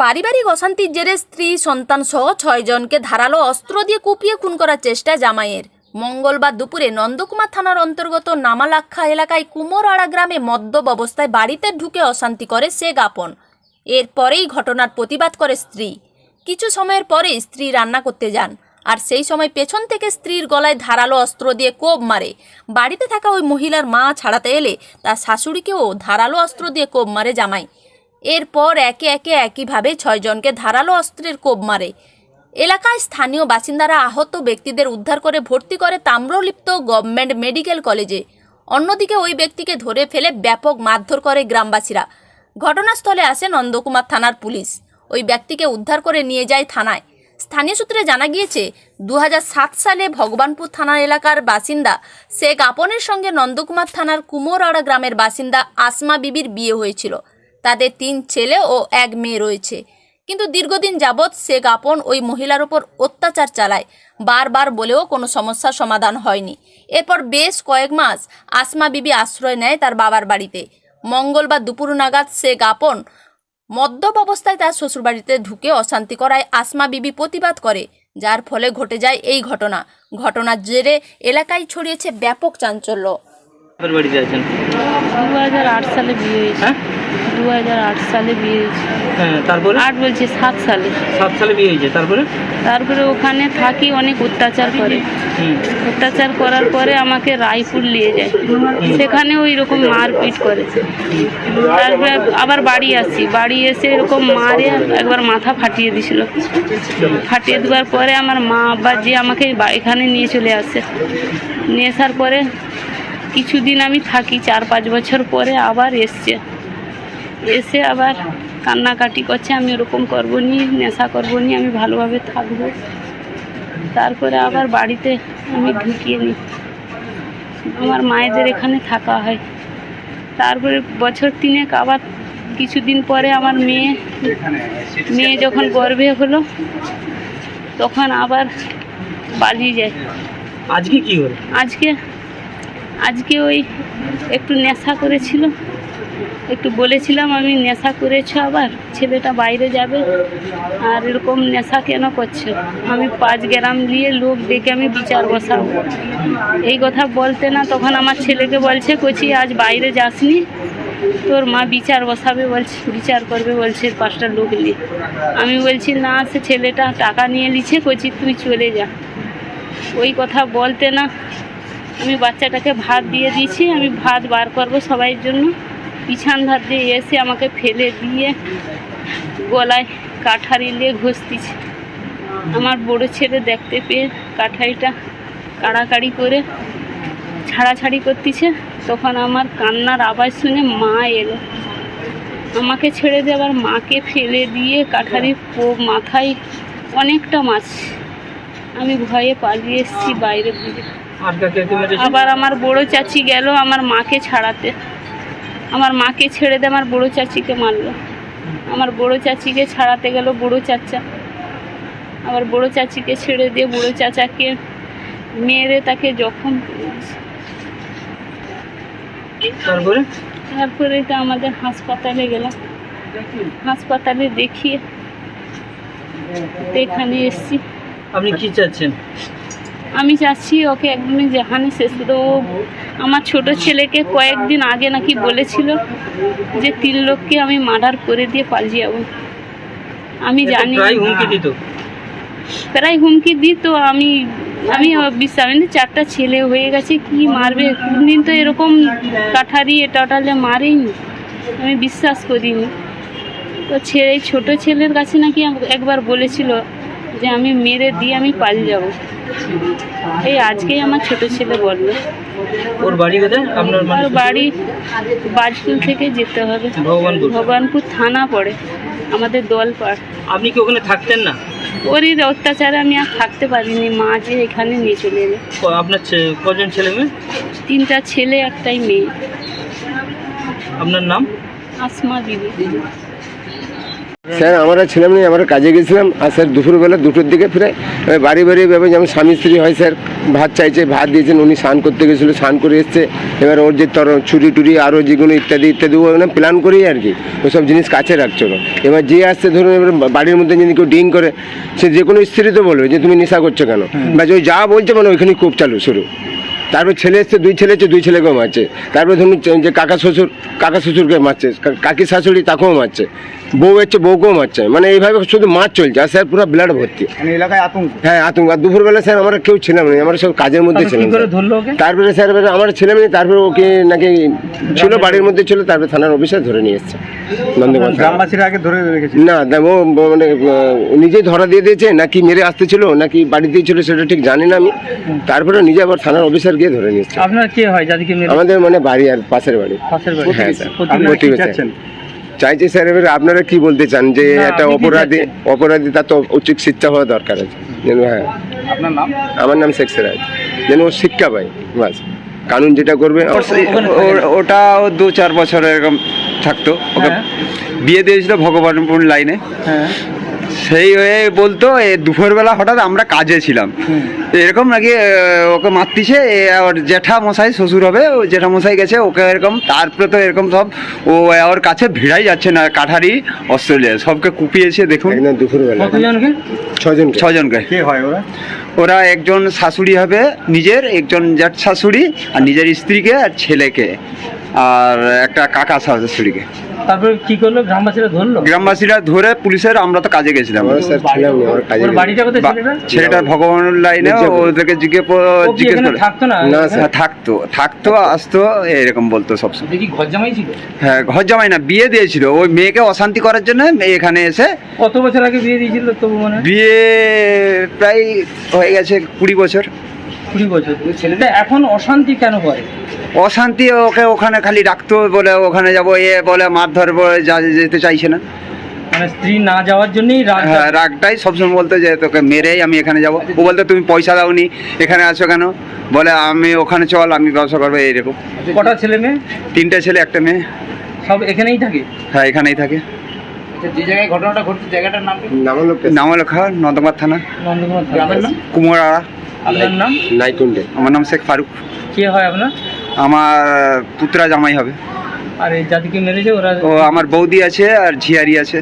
পারিবারিক অশান্তির জেরে স্ত্রী, সন্তান সহ ছয়জনকে ধারালো অস্ত্র দিয়ে কুপিয়ে খুন করার চেষ্টা জামাইয়ের। মঙ্গলবার দুপুরে নন্দকুমার থানার অন্তর্গত নামালাক্ষা এলাকায় কুমোরআড়া গ্রামে মদ্যপ অবস্থায় বাড়িতে ঢুকে অশান্তি করে সে গাপন এরপরেই ঘটনার প্রতিবাদ করে স্ত্রী। কিছু সময়ের পরে স্ত্রী রান্না করতে যান আর সেই সময় পেছন থেকে স্ত্রীর গলায় ধারালো অস্ত্র দিয়ে কোপ মারে। বাড়িতে থাকা ওই মহিলার মা ছাড়াতে এলে তার শাশুড়িকেও ধারালো অস্ত্র দিয়ে কোপ মারে জামাই। এরপর একে একে একইভাবে ছয়জনকে ধারালো অস্ত্রের কোপ মারে। এলাকায় স্থানীয় বাসিন্দারা আহত ব্যক্তিদের উদ্ধার করে ভর্তি করে তাম্রলিপ্ত গভর্নমেন্ট মেডিকেল কলেজে। অন্যদিকে ওই ব্যক্তিকে ধরে ফেলে ব্যাপক মারধর করে গ্রামবাসীরা। ঘটনাস্থলে আসে নন্দকুমার থানার পুলিশ। ওই ব্যক্তিকে উদ্ধার করে নিয়ে যায় থানায়। স্থানীয় সূত্রে জানা গিয়েছে দু হাজার সাত সালে ভগবানপুর থানা এলাকার বাসিন্দা শেখ আপনের সঙ্গে নন্দকুমার থানার কুমোরআড়া গ্রামের বাসিন্দা আসমা বিবির বিয়ে হয়েছিল। তাদের তিন ছেলে ও এক মেয়ে রয়েছে কিন্তু দীর্ঘদিন যাবৎ শেখ আপন ওই মহিলার ওপর অত্যাচার চালায় বারবার বলেও কোনো সমস্যার সমাধান হয়নি এরপর বেশ কয়েক মাস আসমা বিবি আশ্রয় নেয় তার বাবার বাড়িতে মঙ্গলবার দুপুর নাগাদ শেখ আপন মদ্যপ অবস্থায় তার শ্বশুরবাড়িতে ঢুকে অশান্তি করায় আসমা বিবি প্রতিবাদ করে যার ফলে ঘটে যায় এই ঘটনা ঘটনার জেরে এলাকায় ছড়িয়েছে ব্যাপক চাঞ্চল্য দু হাজার আট সালে বিয়ে হয়েছে হ্যাঁ দু হাজার আট সালে বিয়ে হয়েছে। হ্যাঁ তারপরে? আট বলছে সাত সালে। সাত সালে বিয়ে হয়েছে তারপরে? তারপরে ওখানে থাকি অনেক অত্যাচার করে। অত্যাচার করার পরে আমাকে রায়পুর নিয়ে যায়। সেখানে ওই রকম মারপিট করে তারপরে আবার বাড়ি আসি। বাড়ি এসে এরকম মারে একবার মাথা ফাটিয়ে দিছিল। ফাটিয়ে দেওয়ার পরে আমার মা আবার যে আমাকে এখানে নিয়ে চলে আসে। নিয়ে আসার পরে কিছুদিন আমি থাকি চার পাঁচ বছর পরে আবার এসছে। এসে আবার কান্নাকাটি করছে আমি ওরকম করব নি নেশা করব নি আমি ভালোভাবে থাকব। তারপরে আবার বাড়িতে আমি ঢুকিয়ে নিই আমার মায়েদের এখানে থাকা হয়। তারপরে বছর তিনেক আবার কিছুদিন পরে আমার মেয়ে মেয়ে যখন গর্ভে হলো তখন আবার পালিয়ে যায়। আজকে কি হলো? আজকে আজকে ওই একটু নেশা করেছিল। একটু বলেছিলাম আমি নেশা করেছ আবার, ছেলেটা বাইরে যাবে। আর এরকম নেশা কেন করছ? আমি পাঁচ গ্রাম নিয়ে লোক ডেকে আমি বিচার বসাবো। এই কথা বলতে না, তখন আমার ছেলেকে বলছে, কচি, আজ বাইরে যাসনি? তোর মা বিচার বসাবে বলছে, বিচার করবে বলছে পাঁচটা লোক নিয়ে। আমি বলছি, না, সে ছেলেটা টাকা নিয়ে নিচ্ছে, কচি, তুই চলে যা। ওই কথা বলতে না, আমি বাচ্চাটাকে ভাত দিয়ে দিয়েছি, আমি ভাত বার করব সবাইয়ের জন্য। পিছান ধার দিয়ে এসে আমাকে ফেলে দিয়ে গলায় কাঠারি নিয়ে ঘষতিছে আমার বড় ছেলে দেখতে পেয়ে কাঠারিটা কাড়াকাড়ি করে ছাড়াছাড়ি করতেছে। তখন আমার কান্নার আওয়াজ শুনে মা এলো। আমাকে ছেড়ে দিয়ে আবার মাকে ফেলে দিয়ে কাঠারির মাথায় অনেকটা মাছ। আমি ভয়ে পালিয়ে এসেছি মেরেছে আবার আমার বড় চাচি গেল আমার মাকে ছাড়াতে। আমার মাকে ছেড়ে দিয়ে আমার বড়ো চাচিকে মারলো। আমার বড়ো চাচিকে ছাড়াতে গেল বড় চাচা। আবার বড়ো চাচিকে ছেড়ে দিয়ে বড় চাচাকে মেরে তাকে জখম তারপরে? তারপরে তো আমাদের হাসপাতালে গেলাম। হাসপাতালে দেখিয়ে এখানে এসছি। আপনি কি চাচ্ছেন? আমি চাচ্ছি ওকে একদমই যেখানে শেষ ও আমার ছোট ছেলেকে কয়েকদিন আগে নাকি বলেছিল যে তিন লোককে আমি মার্ডার করে দিয়ে পালিয়ে যাব। আমি জানি প্রায় হুমকি দিত। প্রায় হুমকি দিত। আমি আমি বিশ্বাস আমি তো চারটা ছেলে হয়ে গেছে কি মারবে? কোনদিন তো এরকম কাঠারি টোটালে মারেনি। আমি বিশ্বাস করিনি। তো ছেলে ছোটো ছেলের কাছে নাকি একবার বলেছিল যে আমি মেরে দিয়ে আমি পালিয়ে যাব। এই আজকেই আমার ছোট ছেলে বলল। ওর বাড়ি কোথায়? আপনার মানে বাড়ি বাজকুল থেকে যেতে হবে। ভগবানপুর। ভগবানপুর থানা পড়ে আমাদের দল দলপাড়। আপনি কি ওখানে থাকতেন না? ওরই অত্যাচারে আমি আর থাকতে পারিনি মা যে এখানে নিয়ে চলে এলো। আপনার কজন ছেলে মেয়ে? তিনটা ছেলে একটাই মেয়ে। আপনার নাম? আসমা দিদি। স্যার আমরা ছিলাম না আমরা কাজে গেছিলাম আর স্যার দুপুরবেলা দুটোর দিকে ফিরে এবার বাড়ি বাড়ি এভাবে যেমন স্বামী স্ত্রী হয় স্যার ভাত চাইছে ভাত দিয়েছেন উনি স্নান করতে গেছিল স্নান করে এসছে। এবার ওর যে তর ছুরি টুরি আরও যেগুলো ইত্যাদি ইত্যাদি ও মানে প্ল্যান করেই আর কি ওসব জিনিস কাছে রাখছিল এবার যে আসছে ধরুন এবার বাড়ির মধ্যে যদি কেউ ড্রিঙ্ক করে সে যে কোনো স্ত্রী তো বলবে যে তুমি নেশা করছ কেন? বা ওই যা বলছে মানে ওইখানে খুব চালু শুরু। তারপর ছেলে এসছে দুই ছেলে এসছে দুই ছেলেকেও মারছে। তারপর ধরুন যে কাকা শ্বশুর কাকা শ্বশুরকে মারছে কাকি শাশুড়ি তাকেও মারছে। বউ এসছে বউকেও মারছে। মানে এইভাবে শুধু মার চলছে আর স্যার পুরো ব্লাড ভর্তি। মানে এলাকায় আতঙ্ক? হ্যাঁ আতঙ্ক। আর দুপুরবেলা স্যার আমরা কেউ ছিলাম না আমরা সব কাজের মধ্যে ছিলাম তারপরে স্যার এবারে আমার ছেলে মেয়ে তারপরে ওকে নাকি ছিল বাড়ির মধ্যে ছিল তারপরে থানার অফিসে ধরে নিয়ে এসছে। গ্রামবাসীরা আগে ধরে রেখেছে না ও মানে নিজেই ধরা দিয়ে দিয়েছে নাকি মেরে আসতেছিল নাকি বাড়িতেই ছিল সেটা ঠিক জানি না আমি। তারপরে নিজে আবার থানার অফিসার গিয়ে ধরে নিয়ে আপনার কে হয়? যাদেরকে আমাদের মানে বাড়ি আর পাশের বাড়ি। পাশের বাড়ি। হ্যাঁ স্যার। চাইছি স্যার এবার আপনারা কি বলতে চান যে একটা অপরাধী অপরাধী তার তো উচিত শিক্ষা হওয়া দরকার আছে। যেন হ্যাঁ। আপনার নাম? আমার নাম শেখ সিরাজ। যেন ও শিক্ষা পায় বাস। কানুন যেটা করবে ওটা দু চার বছর এরকম থাকতো। ওকে হ্যাঁ। বিয়ে দিয়েছিল ভগবানপুর লাইনে। হ্যাঁ। সেই হয়ে বলতো এ দুপুরবেলা হঠাৎ আমরা কাজে ছিলাম। এরকম নাকি ওকে মারতিছে এ, ওর জেঠা মশাই শ্বশুর হবে ও জেঠা মশাই গেছে ওকে এরকম তারপরে তো এরকম সব ও ওর কাছে ভিড়াই যাচ্ছে না কাঠারি অস্ট্রেলিয়া সবকে কুপিয়েছে দেখুন। দুপুরবেলা। ছজন ছজনকে কে হয় ওরা? ওরা একজন শাশুড়ি হবে নিজের একজন জ্যাঠ শাশুড়ি আর নিজের স্ত্রীকে আর ছেলেকে। আর একটা কাকা শাশুড়িকে তারপরে কি করল? গ্রামবাসীরা ধরলো? গ্রামবাসীরা ধরে পুলিশের আমরা তো কাজে গেছিলাম। ছেলেটা ছেলেটার ভগবান লাইনে ওদেরকে জিজ্ঞেস জিজ্ঞেস করে। থাকতো। হ্যাঁ, থাকতো থাকতো আসতো এরকম বলতো সবসময় দেখি ঘর জামাই ছিল? হ্যাঁ ঘর জামাই না বিয়ে দিয়েছিল। ওই মেয়েকে অশান্তি করার জন্য এখানে এসে কত বছর আগে বিয়ে দিয়েছিল তবু মনে বিয়ে প্রায় হয়ে গেছে কুড়ি বছর। কুড়ি বছর ছেলেটা এখন অশান্তি কেন করে অশান্তি ওকে ওখানে খালি রাখতো বলে ওখানে যাব এ বলে মারধর বলে যা- যেতে চাইছে না। মানে স্ত্রী না যাওয়ার জন্যই রাগ হ্যাঁ রাগটাই সবসময় বলতো যে তোকে মেরেই আমি এখানে যাব। ও বলতো তুমি পয়সা দাওনি এখানে আছো কেন? বলে আমি ওখানে চল আমি ব্যবসা করব এইরকম। কটা ছেলে মেয়ে? তিনটে ছেলে একটা মেয়ে। সব এখানেই থাকে? হ্যাঁ এখানেই থাকে। যে জায়গায় ঘটনাটা ঘটছে জায়গাটার নাম নামলেখা নন্দমার থানা। নন্দকুমার কুমোরাড়া আপনার নাম? নাইকুন্ডে আমার নাম শেখ ফারুক। কে হয় আপনার? আমার পুত্রা জামাই হবে। আর এই জাতিকে মেরেছে ওরা? ও আমার বৌদি আছে আর ঝিয়ারি আছে।